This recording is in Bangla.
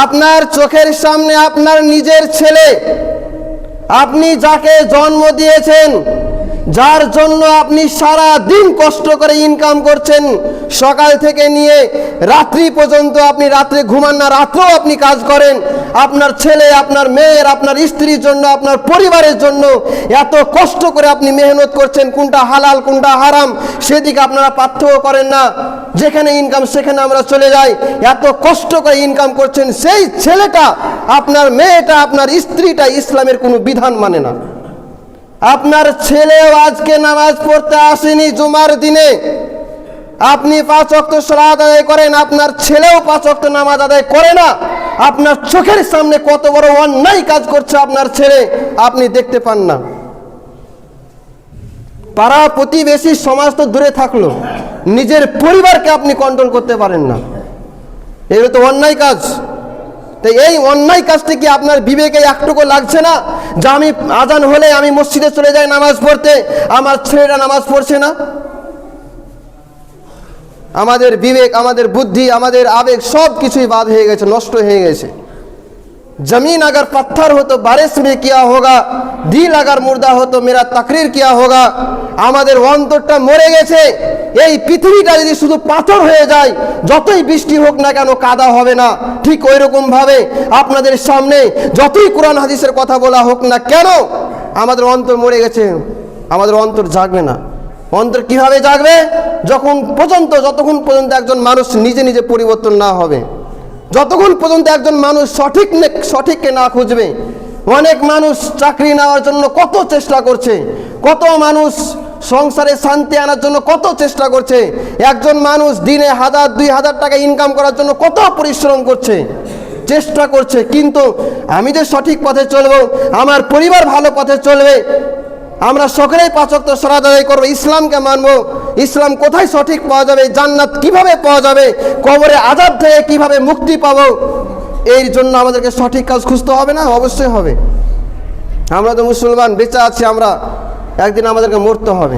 আপনার চোখের সামনে আপনার নিজের ছেলে। আপনি যাকে জন্ম দিয়েছেন যার জন্য আপনি সারা দিন কষ্ট করে ইনকাম করছেন, সকাল থেকে নিয়ে রাত্রি পর্যন্ত আপনি রাত্রে ঘুমান না, রাত্রেও আপনি কাজ করেন। আপনার ছেলে, আপনার মেয়ের আপনার স্ত্রীর জন্য, আপনার পরিবারের জন্য এত কষ্ট করে আপনি মেহনত করছেন, কোনটা হালাল, কোনটা হারাম, সেদিকে আপনারা পার্থক্য করেন না। যেখানে ইনকাম সেখানে আমরা চলে যাই। এত কষ্ট করে ইনকাম করছেন, সেই ছেলেটা, আপনার মেয়েটা, আপনার স্ত্রীটা ইসলামের কোনো বিধান মানে না। আপনার ছেলেও আজকে নামাজ পড়তে আসেনি জুমার দিনে। আপনি পাঁচ অক্ট সালাদ আদায় করেন, আপনার ছেলেও পাঁচ অক্ট নামাজ আদায় করে না। আপনার চোখের সামনে কত বড় অন্যায় কাজ করছে আপনার ছেলে, আপনি দেখতে পান না। পাড়া প্রতিবেশী সমাজ তো দূরে থাকল, নিজের পরিবারকে আপনি কন্ট্রোল করতে পারেন না। এগুলো তো অন্যায় কাজ। তাই এই অন্যায় কাজটি কি আপনার বিবেকে একটুকু লাগছে না? যে আমি আজান হলে আমি মসজিদে চলে যাই নামাজ পড়তে, আমার ছেলেরা নামাজ পড়ছে না। আমাদের বিবেক, আমাদের বুদ্ধি, আমাদের আবেগ সব কিছুই বাদ হয়ে গেছে, নষ্ট হয়ে গেছে। जमीन अगर पत्थर हो तो बारिश में किया होगा दिल अगर मुर्दा हो तो मेरा तकरीर किया होगा আমাদের অন্তরটা মরে গেছে এই পৃথিবীটা যদি শুধু পাথর হয়ে যায় যতই বৃষ্টি হোক না কেন কাদা হবে না ঠিক ওই রকম ভাবে আপনাদের সামনে যতই কোরআন হাদিসের কথা বলা হোক না কেন আমাদের অন্তর মরে গেছে আমাদের অন্তর জাগবে না অন্তর কিভাবে জাগবে যখন পর্যন্ত যতক্ষণ পর্যন্ত একজন মানুষ নিজে নিজে পরিবর্তন না হবে যতক্ষণ পর্যন্ত একজন মানুষ সঠিক সঠিককে না খুঁজবে, অনেক মানুষ চাকরি নেওয়ার জন্য কত চেষ্টা করছে, কত মানুষ সংসারে শান্তি আনার জন্য কত চেষ্টা করছে, একজন মানুষ দিনে হাজার, দুই হাজার টাকা ইনকাম করার জন্য কত পরিশ্রম করছে, চেষ্টা করছে, কিন্তু আমি যে সঠিক পথে চলবো, আমার পরিবার ভালো পথে চলবে, আমরা সকলেই পাচক তো আদায় করব, ইসলামকে মানবো ইসলাম কোথায় সঠিক পাওয়া যাবে? জান্নাত কীভাবে পাওয়া যাবে? কবরে আজাদ থেকে কীভাবে মুক্তি পাব? এর জন্য আমাদেরকে সঠিক কাজ খুঁজতে হবে না? অবশ্যই হবে। আমরা তো মুসলমান, বেঁচে আছি আমরা। একদিন আমাদেরকে মরতে হবে।